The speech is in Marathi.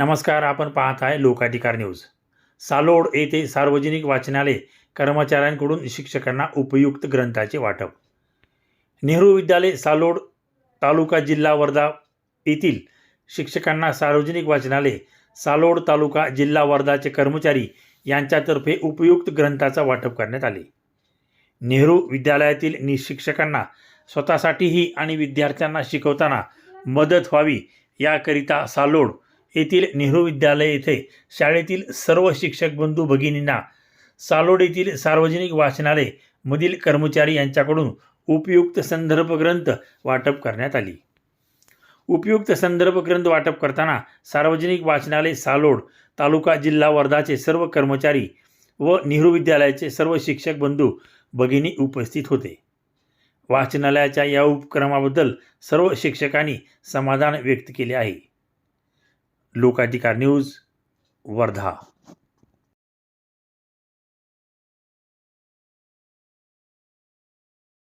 नमस्कार आपण पाहत आहे लोकाधिकार न्यूज. सालोड येथे सार्वजनिक वाचनालय कर्मचाऱ्यांकडून शिक्षकांना उपयुक्त ग्रंथाचे वाटप. नेहरू विद्यालय सालोड तालुका जिल्हा वर्धा येथील शिक्षकांना सार्वजनिक वाचनालय सालोड तालुका जिल्हा वर्धाचे कर्मचारी यांच्यातर्फे उपयुक्त ग्रंथाचा वाटप करण्यात आले. नेहरू विद्यालयातील नि शिक्षकांना स्वतःसाठीही आणि विद्यार्थ्यांना शिकवताना मदत व्हावी याकरिता सालोड येथील नेहरू विद्यालय येथे शाळेतील सर्व शिक्षक बंधू भगिनींना सालोड येथील सार्वजनिक वाचनालय मधील कर्मचारी यांच्याकडून उपयुक्त संदर्भ ग्रंथ वाटप करण्यात आली. उपयुक्त संदर्भ ग्रंथ वाटप करताना सार्वजनिक वाचनालय सालोड तालुका जिल्हा वर्धाचे सर्व कर्मचारी व नेहरू विद्यालयाचे सर्व शिक्षक बंधू भगिनी उपस्थित होते. वाचनालयाच्या या उपक्रमाबद्दल सर्व शिक्षकांनी समाधान व्यक्त केले आहे. लोकाधिकार न्यूज वर्धा.